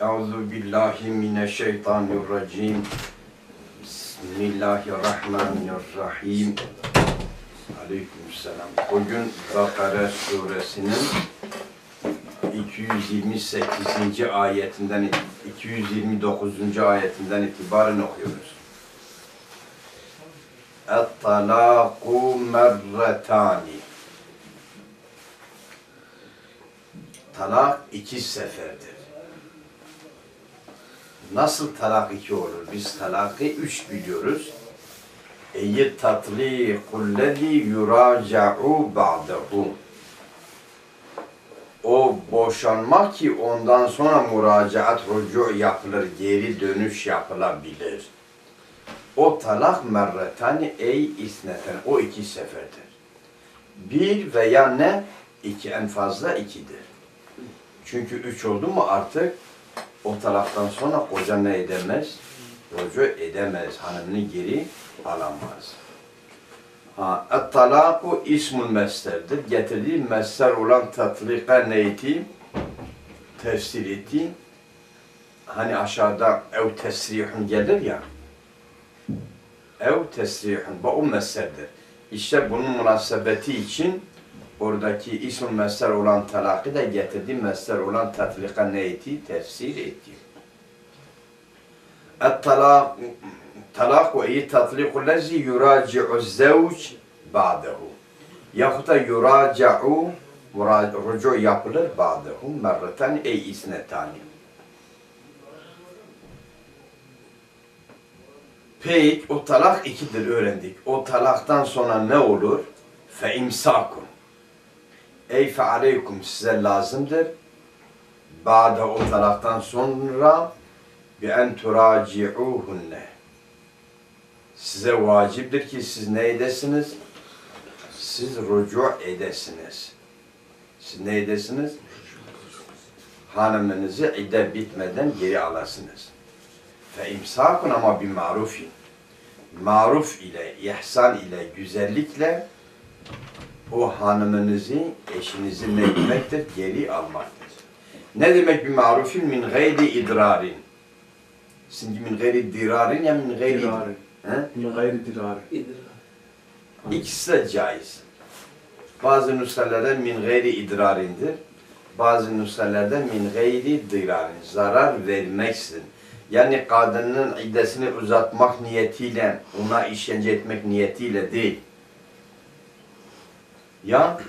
Euzu billahi mineşşeytanirracim. Bismillahirrahmanirrahim. Aleykümselam. Bugün Bakara suresinin 228. ayetinden 229. ayetinden itibaren okuyoruz. Merretani. Talak iki seferdir. Nasıl talak iki olur? Biz talakı üç biliyoruz. Eyyi tatlikul yuraca'u ba'dahu. O boşanma ki ondan sonra müracaat, rucu yapılır, geri dönüş yapılabilir. O talak merretani ey isneten. O iki seferdir. Bir veya ne? iki en fazla ikidir. Çünkü üç oldu mu artık o talaktan sonra koca ne edemez? Rucu edemez. Hanımını geri alamaz. Ha, et-talaku ismul meslerdir. Getirdiği mesler olan tatlika neyti? Tefsir etti. Hani aşağıda ev tesrihun gelir ya. Ev tesrihun. Bu o meslerdir. İşte bunun münasebeti için oradaki ism mesler olan talakı da getirdi. Mesler olan tatlika neyti? Tefsir etti. Et-talak talak ve iyi tatliku lezi yuraci'u zevç ba'dehu. Yahut da yuraci'u rucu yapılır ba'dehu merreten ey isnetani. Peki o talak ikidir öğrendik. O talaktan sonra ne olur? Fe imsakun. Ey fe aleykum size lazımdır. Ba'de o talaktan sonra bi en turaci'uhunne. Size vaciptir ki siz ne edesiniz? Siz rucu edesiniz. Siz ne edesiniz? Hanımınızı idde bitmeden geri alasınız. Fe imsakun ama bir marufin. Maruf ile, ihsan ile, güzellikle o hanımınızı, eşinizi ne demektir? Geri almaktır. Ne demek bir marufin? Min gayri idrarin. Şimdi min gayri dirarin ya min gayri Dirari. He? Min gayri dirari. İkisi de caiz. Bazı nüshelerde min gayri idrarindir. Bazı nüshelerde min gayri dirarin. Zarar vermeksin. Yani kadının iddesini uzatmak niyetiyle, ona işkence etmek niyetiyle değil. Ya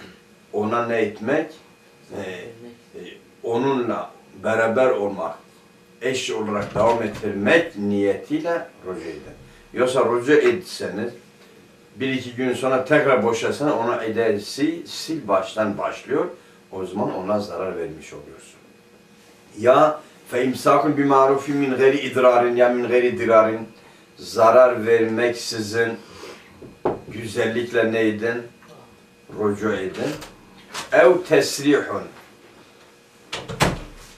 ona ne etmek? Ee, e, onunla beraber olmak, eş olarak devam ettirmek niyetiyle rucu edin. Yoksa rucu etseniz, bir iki gün sonra tekrar boşasan ona edesi sil baştan başlıyor. O zaman ona zarar vermiş oluyorsun. Ya fe imsakun bi marufin min gayri idrarin ya min gayri dirarin zarar vermeksizin güzellikle ne edin? Rucu edin. Ev tesrihun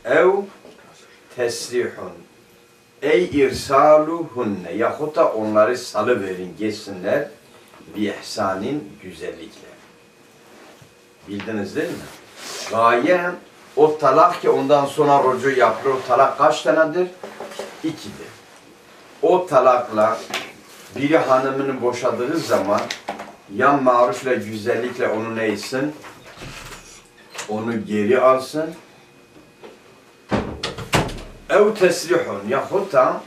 ev tesrihun ey irsaluhunne yahut da onları salıverin geçsinler bi ihsanin güzellikle. Bildiniz değil mi? Gaye o talak ki ondan sonra rucu yapılır. O talak kaç tanedir? İkidir. O talakla biri hanımını boşadığı zaman yan marufla güzellikle onu neysin? Onu geri alsın. Ev tesrihun yahut da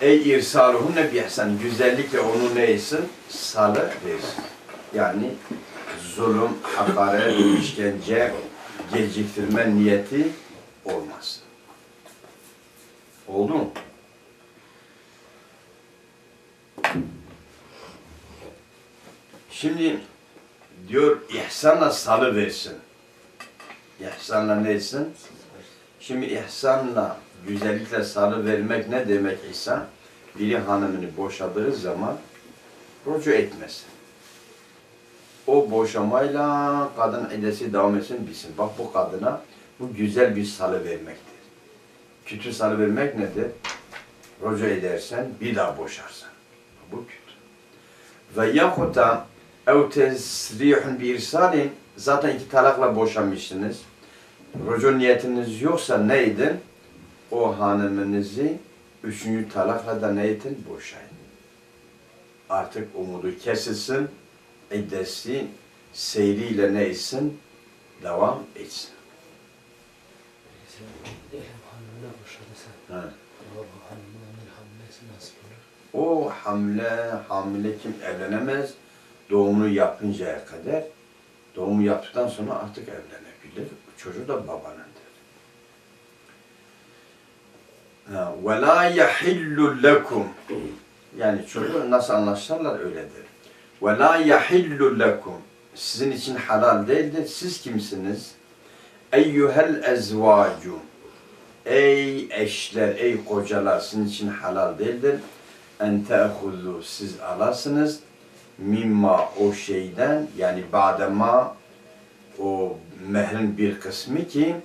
ey irsaluhunne bi ihsan güzellikle onu neysin? Salı versin. Yani zulüm, hakaret, işkence, geciktirme niyeti olmaz. Oldu mu? Şimdi diyor ihsanla salı versin. İhsanla neysin? Şimdi ihsanla, güzellikle salı vermek ne demek ihsan? Biri hanımını boşadığı zaman rucu etmesin. O boşamayla kadın edesi devam etsin bilsin. Bak bu kadına bu güzel bir salı vermektir. Kötü salı vermek nedir? Rucu edersen bir daha boşarsan. Bu kötü. Ve yahut da ev tesrihun bir irsalin zaten iki talakla boşanmışsınız. Rucu niyetiniz yoksa neydin? o hanımınızı üçüncü talakla da ne edin? Boşayın. Artık umudu kesilsin, iddesi seyriyle ne etsin? Devam etsin. Ha. O hamle, hamile kim evlenemez doğumunu yapıncaya kadar doğumu yaptıktan sonra artık evlenebilir. Çocuğu da babanındır. Ve la yahillu lekum yani çocuğu nasıl anlaşırlar öyledir. Ve la yahillu lekum sizin için halal değildir. Siz kimsiniz? Eyyuhel ezvacu Ey eşler, ey kocalar sizin için halal değildir. En te'huzu siz alasınız mimma o şeyden yani badema o mehrin bir kısmı ki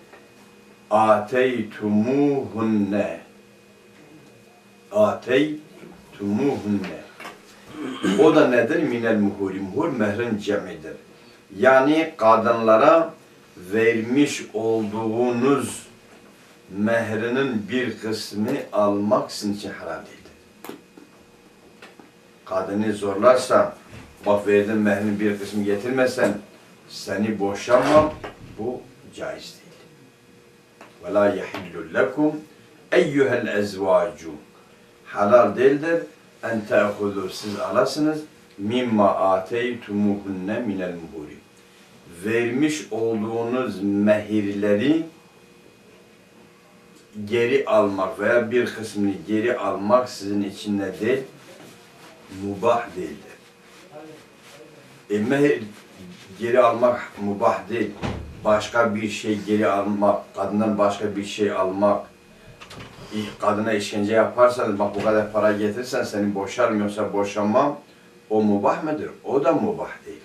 ateytumuhunne ateytumuhunne o da nedir? Minel muhuri. Muhur mehrin cemidir. Yani kadınlara vermiş olduğunuz mehrinin bir kısmı almak sizin için haram değildir. Kadını zorlarsa, bak verdiğin mehrin bir kısmı getirmesen seni boşamam, bu caiz değil. Ve la yehillu lekum eyyuhel ezvacu halal değildir en te'hudu siz alasınız mimma ateytumuhunne minel muhuri vermiş olduğunuz mehirleri geri almak veya bir kısmını geri almak sizin için ne değil? Mubah değildir. E, mehir geri almak mubah değil. Başka bir şey geri almak, kadından başka bir şey almak, kadına işkence yaparsanız bak bu kadar para getirsen seni boşarım yoksa boşanmam o mubah mıdır? O da mubah değil.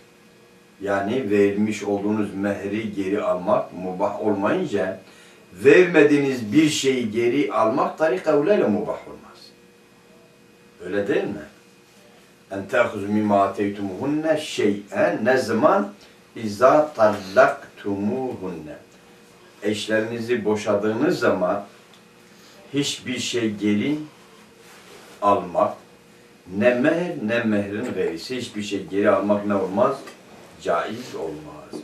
Yani vermiş olduğunuz mehri geri almak mubah olmayınca vermediğiniz bir şeyi geri almak tarika uleyle mubah olmaz. Öyle değil mi? En te'huzu mimma ateytumuhunne şey'en ne zaman? İza tallaktumuhunne. Eşlerinizi boşadığınız zaman hiçbir şey geri almak, ne meher ne mehrin verisi hiçbir şey geri almak ne olmaz? Caiz olmaz.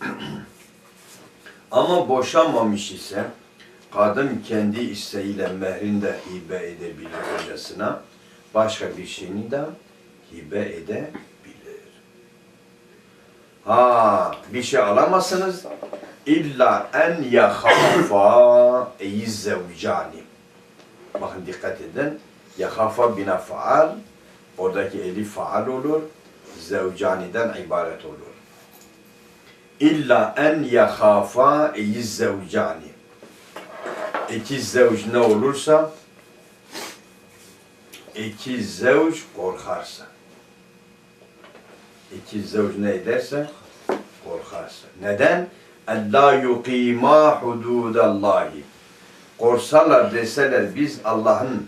Ama boşanmamış ise kadın kendi isteğiyle mehrini de hibe edebilir kocasına. Başka bir şeyini de hibe edebilir. Ha, bir şey alamazsınız. İlla en yahafa eyiz zevcani. Bakın dikkat edin. Yahafa bina faal. Oradaki eli faal olur. Zevcaniden ibaret olur. İlla en yahafa eyiz zevcani. İki zevç ne olursa iki zevç korkarsa iki zevç ne ederse korkarsa. Neden? Allah yuqima hududallahi. Korsalar deseler biz Allah'ın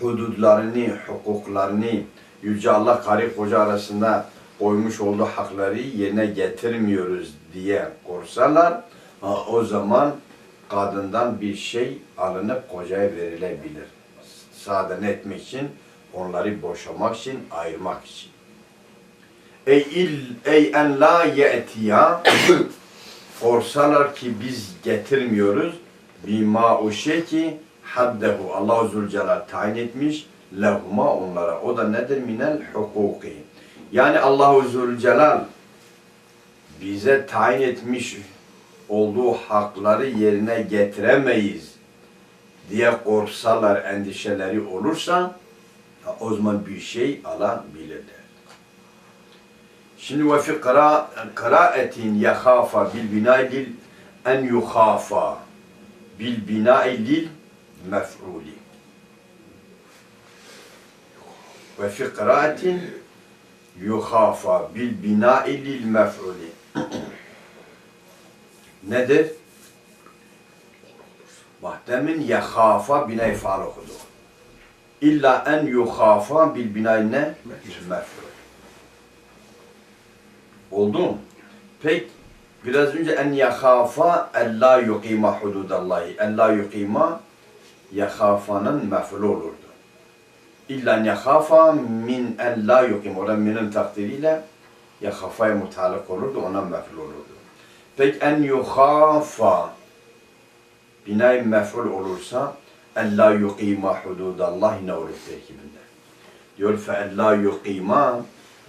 hududlarını, hukuklarını Yüce Allah karı koca arasında koymuş olduğu hakları yerine getirmiyoruz diye korsalar o zaman kadından bir şey alınıp kocaya verilebilir. Saaden etmek için, onları boşamak için, ayırmak için. Ey il ey en la ye'tiya korsalar ki biz getirmiyoruz bima o şey ki haddehu Allahu Zülcelal tayin etmiş lehuma onlara. O da nedir? Minel hukuki. Yani Allahu Zülcelal bize tayin etmiş olduğu hakları yerine getiremeyiz diye korksalar, endişeleri olursa o zaman bir şey alabilirler. Şimdi ve fi kıra, kıraatin yakhafa bil binai en yukhafa bil binai lil mef'uli. Ve fi kıraatin yukhafa bil binai mef'uli. Nedir? Bak demin yakhafa binayı faal okudu. İlla en yukhafa bil binayı ne? Mef'ul. Oldu mu? Pek Biraz önce en yakhafa en la yuqima hududallahi. En la yuqima yakhafanın mef'ulü olurdu. İlla en yakhafa min en la yuqima. Orada minin takdiriyle yakhafaya mutalak olurdu. Ona mef'ul olurdu. Peki en yukhafa binay mef'ul olursa en la yuqima hududallahi ne olur terkibinde? Diyor fe en la yuqima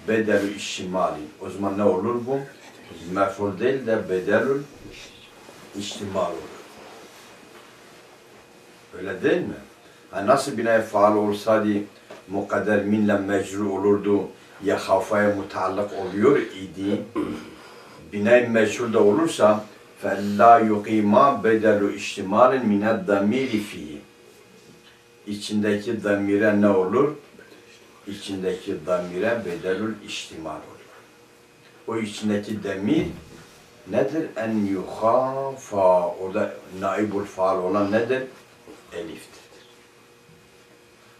bedelü iştimali. O zaman ne olur bu? Mef'ul değil de bedelül iştimal olur. Öyle değil mi? Ha nasıl binay faal olsaydı mukadder minle mecru olurdu ya hafaya mutallak oluyor idi Binay meşhur da olursa فَلَّا يُقِيمَا بَدَلُ اِشْتِمَالٍ مِنَ الدَّمِيرِ فِيهِ İçindeki damire ne olur? İçindeki damire bedelül iştimal olur. O içindeki demir nedir? En yuhafa. Orada naibul faal olan nedir? Eliftir.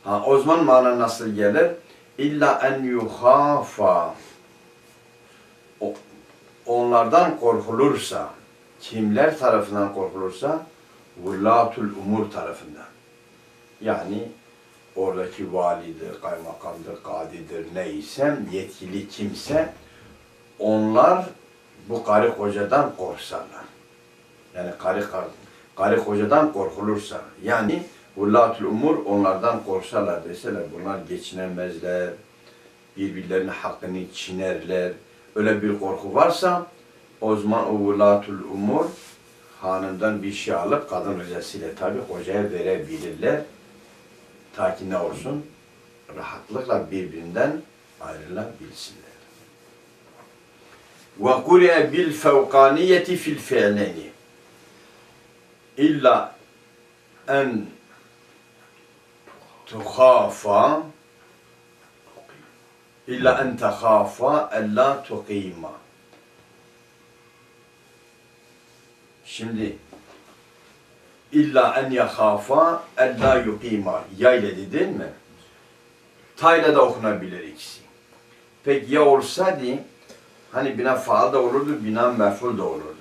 Ha o zaman mana nasıl gelir? İlla en yuhafa. O- Onlardan korkulursa, kimler tarafından korkulursa? Vullatul umur tarafından. Yani oradaki validir, kaymakamdır, kadidir, neyse, yetkili kimse onlar bu karı kocadan korksalar. Yani karı, karı, kocadan korkulursa. Yani Vullatul umur onlardan korksalar deseler bunlar geçinemezler, birbirlerinin hakkını çiğnerler öyle bir korku varsa o zaman o vulatul umur hanımdan bir şey alıp kadın rızasıyla tabi hocaya verebilirler. Ta ki ne olsun? Rahatlıkla birbirinden ayrılabilsinler. Ve kure'e bil fevkaniyeti fil fi'leni illa en tuhafa İlla en tehâfa ellâ tuqîmâ. Şimdi illa en yahâfa ellâ yuqîmâ. Ya ile de değil mi? Ta ile de okunabilir ikisi. Peki ya olsaydı hani bina faal da olurdu, bina meful da olurdu.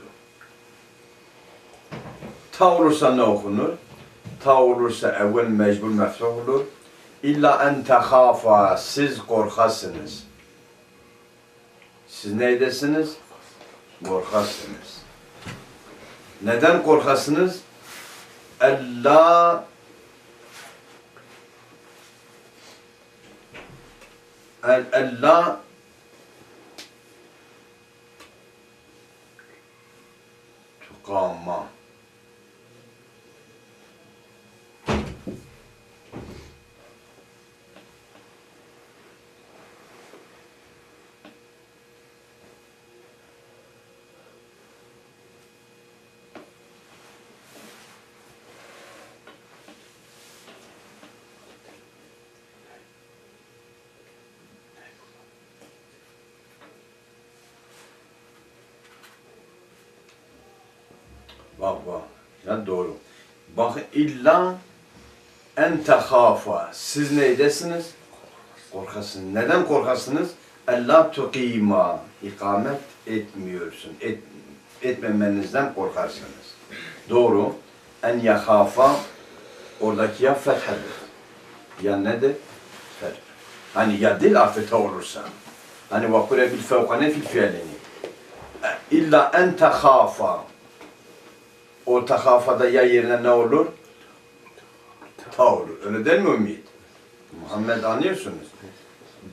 Ta olursa ne okunur? Ta olursa evvel mecbur mefruh olur. İlla en tehafa, siz korkasınız. Siz neydesiniz? Korkasınız. Neden korkasınız? Ella El, ella tukama. Bak bak. Ya doğru. Bak illa en tehafa. Siz neydesiniz? Korkasınız. Neden korkasınız? Allah tukima. İkamet etmiyorsun. Et, etmemenizden korkarsınız. Doğru. En yahafa oradaki ya fethadır. Ya nedir? Feth. Hani ya dil afete olursa. Hani vakure bil fevkane fil fiilini. İlla en tehafa o takafada ya yerine ne olur? Ta olur. Öyle değil mi Ümit? Muhammed anlıyorsunuz.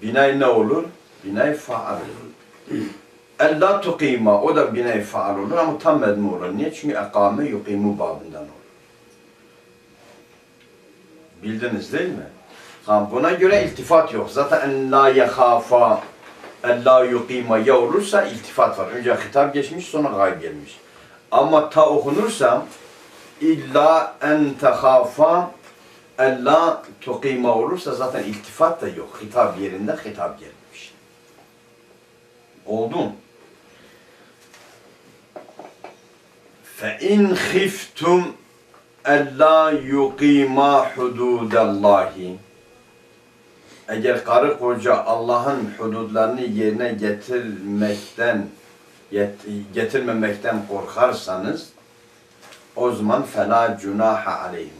Binay ne olur? Binay faal olur. Ella tukima o da binay faal olur ama tam medmu olur. Niye? Çünkü ekame yukimu babından olur. Bildiniz değil mi? Ha, buna göre iltifat yok. Zaten en la yehafa en la yukima ya olursa iltifat var. Önce hitap geçmiş sonra gayb gelmiş. Ama ta okunursa illa en tehafa ella tukima olursa zaten iltifat da yok. Hitap yerinde hitap gelmiş. Oldu mu? فَاِنْ خِفْتُمْ اَلَّا يُقِيمَا حُدُودَ اللّٰهِ Eğer karı koca Allah'ın hududlarını yerine getirmekten yet- getirmemekten korkarsanız o zaman fela cunaha aleyhim.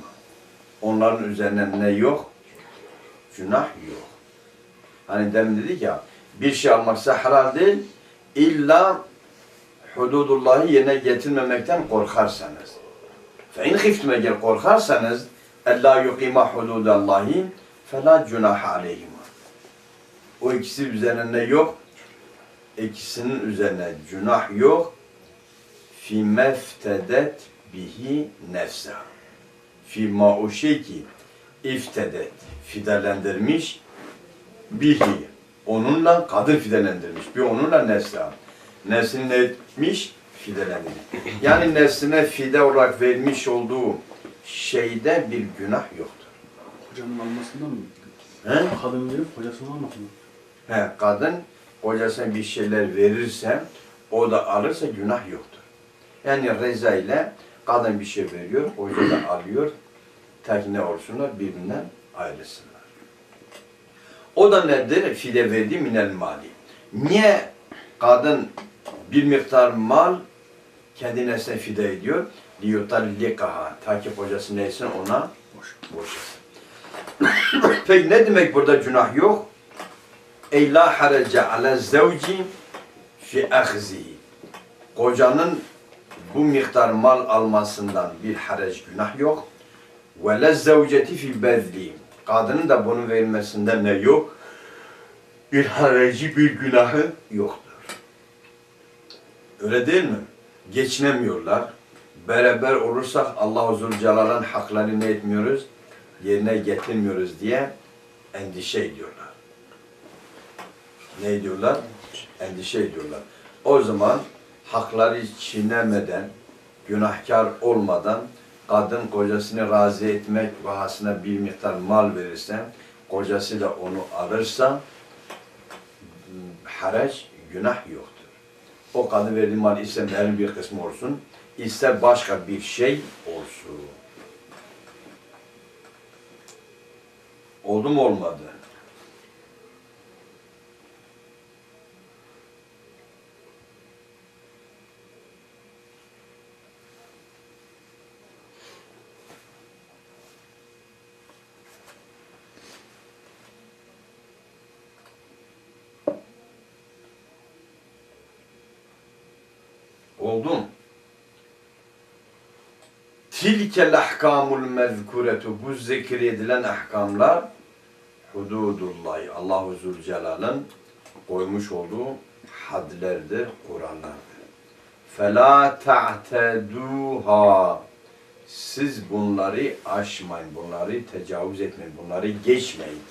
Onların üzerine ne yok? Günah yok. Hani demin dedik ya bir şey almaksa helal değil illa hududullahı yerine getirmemekten korkarsanız. Fe in khiftum eğer korkarsanız ella yuqima hududallahi fela cunaha aleyhim. O ikisi üzerine ne yok? İkisinin üzerine günah yok. Fi meftedet bihi nefsa. Fi ma o şey ki iftedet fidelendirmiş bihi onunla kadın fidelendirmiş. Bir onunla nefsa. Nefsini ne etmiş? Fidelendirmiş. Yani nefsine fide olarak vermiş olduğu şeyde bir günah yoktur. Kocanın almasından mı? He? Kadın verip kocasının almasından mı? He, kadın kocasına bir şeyler verirse o da alırsa günah yoktur. Yani reza ile kadın bir şey veriyor, koca da alıyor. Ki ne olsunlar birbirinden ayrılsınlar. O da nedir? Fide verdi minel mali. Niye kadın bir miktar mal kendi nefsine fide ediyor? liyutallikaha. Ta ki kocası neyse ona Boş. boşasın. Peki ne demek burada günah yok? Ey la harece ala zevci fi ahzihi. Kocanın bu miktar mal almasından bir harac günah yok. Ve la zevceti fi bezli. Kadının da bunun verilmesinden ne yok? Bir haracı bir günahı yoktur. Öyle değil mi? Geçinemiyorlar. Beraber olursak Allah-u Zülcelal'ın haklarını ne etmiyoruz? Yerine getirmiyoruz diye endişe ediyorlar. Ne ediyorlar? Endişe ediyorlar. O zaman hakları çiğnemeden, günahkar olmadan kadın kocasını razı etmek bahasına bir miktar mal verirse, kocası da onu alırsa haraç günah yoktur. O kadın verdiği mal ise malın bir kısmı olsun, ister başka bir şey olsun. Oldu mu olmadı? Oldu mu? Tilkel ahkamul mezkuretu bu zikredilen ahkamlar hududullahi Allahu Zülcelal'ın koymuş olduğu hadlerdir, kurallardır. Fela ta'teduha siz bunları aşmayın, bunları tecavüz etmeyin, bunları geçmeyin.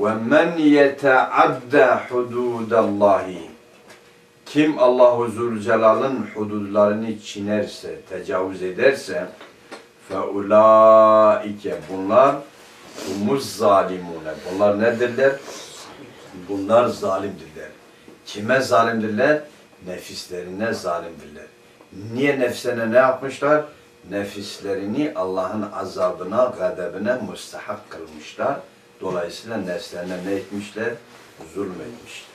Ve men yeteadda hududallahi kim Allahu Zülcelal'ın hududlarını çiğnerse, tecavüz ederse فَاُولَٰئِكَ Bunlar humuz zalimune. Bunlar nedirler? Bunlar zalimdirler. Kime zalimdirler? Nefislerine zalimdirler. Niye nefsine ne yapmışlar? Nefislerini Allah'ın azabına, gadabına müstahak kılmışlar. Dolayısıyla nefslerine ne etmişler? Zulmetmişler.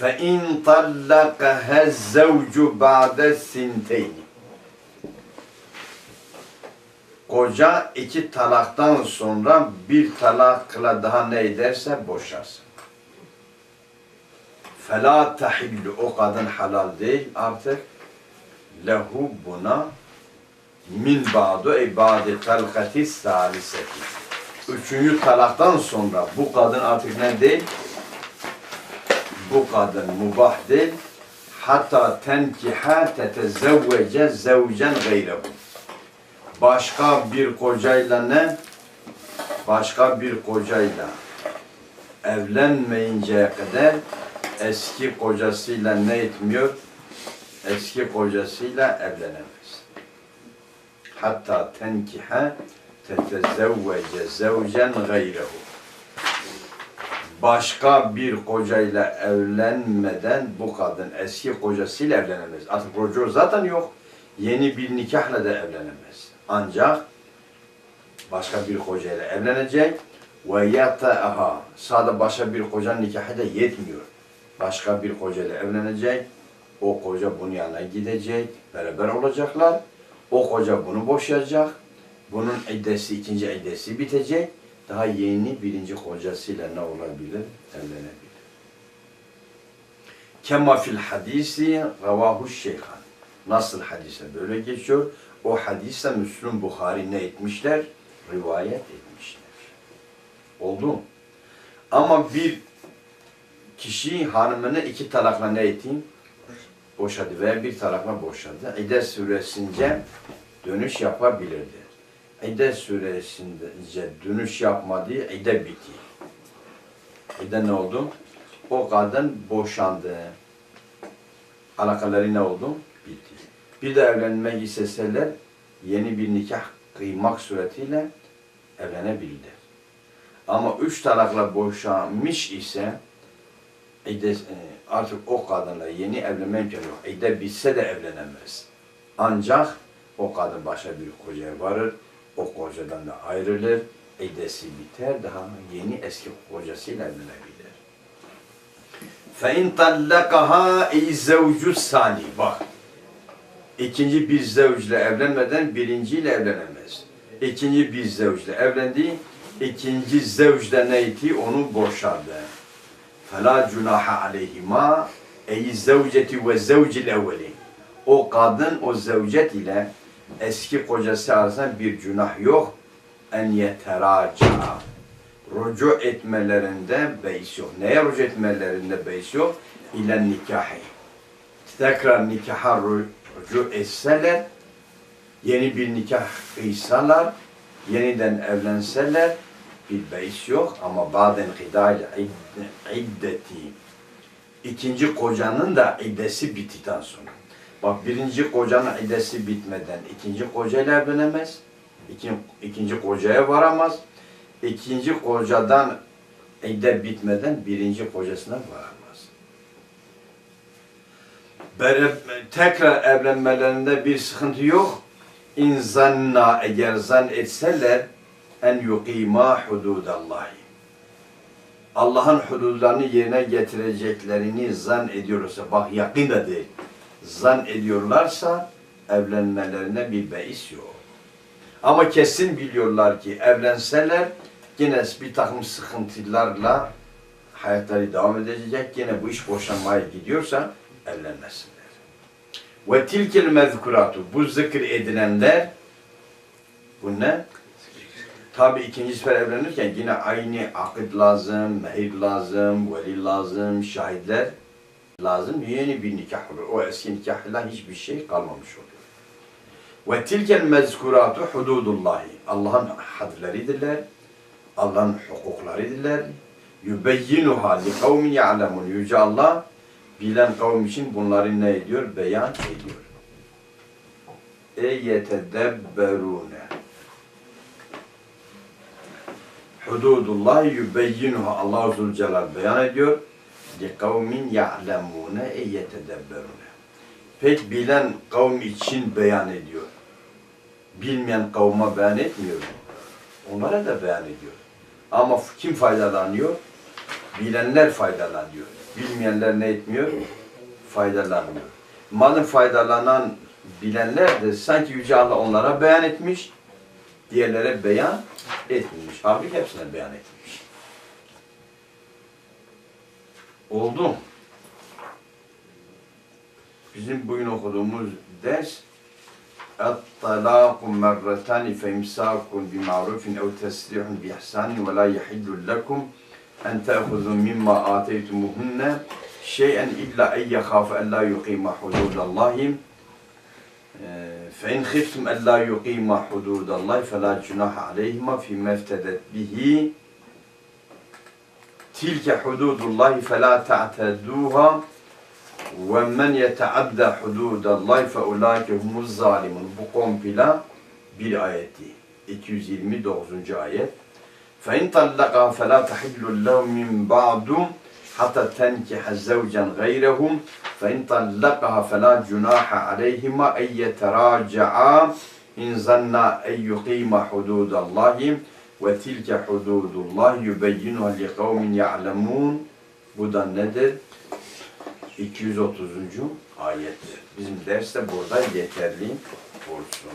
فَاِنْ طَلَّقَهَا الزَّوْجُ بَعْدَ سِنْتَيْنِ Koca iki talaktan sonra bir talakla daha ne ederse boşarsın. فَلَا تَحِلُّ O kadın halal değil artık. Lehu buna min ba'du ey ba'di talkati saliseti. Üçüncü talaktan sonra bu kadın artık ne değil? Bu kadın mubah. Hatta tenkiha tetezevvece zevcen gayrehu. Başka bir kocayla ne? Başka bir kocayla evlenmeyinceye kadar eski kocasıyla ne etmiyor? Eski kocasıyla evlenemez. Hatta tenkiha tetezevvece zevcen gayrehu başka bir kocayla evlenmeden bu kadın eski kocasıyla evlenemez. Artık koca zaten yok. Yeni bir nikahla da evlenemez. Ancak başka bir kocayla evlenecek ve yata'aha. Sadece başka bir kocanın nikahı da yetmiyor. başka bir kocayla evlenecek. O koca bunun yanına gidecek. Beraber olacaklar. O koca bunu boşayacak. Bunun iddesi, ikinci iddesi bitecek. Daha yeni birinci kocasıyla ne olabilir? Evlenebilir. Kema fil hadisi ravahu şeyhan. Nasıl hadise böyle geçiyor? O hadise Müslüm Bukhari ne etmişler? Rivayet etmişler. Oldu? Ama bir kişi hanımını iki talakla ne eteyim? Boşadı veya bir talakla boşadı. İddet süresince dönüş yapabilirdi. İddet süresince dönüş yapmadı, iddet bitti. İddet ne oldu? O kadın boşandı. Alakaları ne oldu? Bitti. Bir de evlenmek isteseler yeni bir nikah kıymak suretiyle evlenebilirler. Ama üç talakla boşanmış ise iddet, e, artık o kadınla yeni evlenme imkanı yok. İddet bitse de evlenemez. Ancak o kadın başka bir kocaya varır, o kocadan da ayrılır, iddesi biter, daha yeni eski kocasıyla evlenebilir. فَاِنْ طَلَّقَهَا اِي زَوْجُ sani Bak, ikinci bir zevcle evlenmeden birinciyle evlenemez. İkinci bir zevcle evlendi, ikinci zevcde neydi? Onu boşadı. فَلَا جُنَاحَ عَلَيْهِمَا اَيْ زَوْجَةِ وَزَوْجِ الْاَوَّلِ O kadın o zevcet ile eski kocası arasında bir günah yok. En yeteraca. Rucu etmelerinde beis yok. Neye rucu etmelerinde beis yok? İle nikahi. Tekrar nikaha ru- rucu etseler, yeni bir nikah kıysalar, yeniden evlenseler bir beis yok ama bazen hidayla iddeti ikinci kocanın da iddesi bittikten sonra. Bak birinci kocanın iddesi bitmeden ikinci kocayla evlenemez. İkinci, ikinci kocaya varamaz. İkinci kocadan iddet bitmeden birinci kocasına varamaz. Bere- tekrar evlenmelerinde bir sıkıntı yok. İnzanna eğer zan etseler en yukima hududallahi. Allah'ın hududlarını yerine getireceklerini zan ediyorsa, bak yakın da değil, zan ediyorlarsa evlenmelerine bir beis yok. Ama kesin biliyorlar ki evlenseler yine bir takım sıkıntılarla hayatları devam edecek. Yine bu iş boşanmaya gidiyorsa evlenmesinler. Ve tilkel mezkuratu bu zikir edilenler bu ne? Tabi ikinci sefer evlenirken yine aynı akit lazım, mehir lazım, veli lazım, şahitler lazım. Yeni bir nikah olur. O eski nikahla hiçbir şey kalmamış oluyor. Ve tilkel mezkuratu hududullahi. Allah'ın hadleridirler. Allah'ın hukuklarıdırlar. Yübeyyinuha li kavmin ya'lemun. Yüce Allah bilen kavim için bunları ne ediyor? Beyan ediyor. E yetedebberune. Hududullah yübeyyinuha. Allah-u Zülcelal beyan ediyor. Ya'lemune e yetedebberune. Pek bilen kavm için beyan ediyor. Bilmeyen kavma beyan etmiyor. Onlara da beyan ediyor. Ama kim faydalanıyor? Bilenler faydalanıyor. Bilmeyenler ne etmiyor? Faydalanmıyor. Madem faydalanan bilenler de sanki Yüce Allah onlara beyan etmiş, diğerlere beyan etmemiş. Halbuki hepsine beyan etmiş. Oldu mu? Bizim bugün okuduğumuz ders الطلاق مرتان فإمساك بمعروف أو تسريح بإحسان ولا يحل لكم أن تأخذوا مما آتيتموهن شيئا إلا أن يخاف ألا يقيم حدود الله فإن خفتم ألا يقيم حدود الله فلا جناح عليهما فيما افتدت به تلك حدود الله فلا تعتدوها وَمَنْ يَتَعَدَّ حُدُودَ اللّٰهِ فَاُولَٰئِكَ هُمُ الظَّالِمُونَ Bu kompila bir ayetti. 229. ayet. فَاِنْ طَلَّقَهَا فَلَا تَحِلُّ لَهُ مِنْ بَعْدُ حَتَّى تَنْكِحَ زَوْجًا غَيْرَهُمْ فَاِنْ طَلَّقَهَا فَلَا جُنَاحَ عَلَيْهِمَا اَنْ يَتَرَاجَعَا اِنْ زَنَّا اَنْ يُقِيمَ حُدُودَ اللّٰهِ Ve tilke hududullah yubeyyinuha li kavmin ya'lemun. Bu da nedir? 230. ayet. Bizim ders de burada yeterli olsun.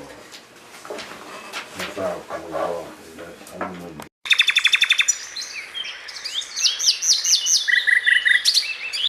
Mesela Allah'a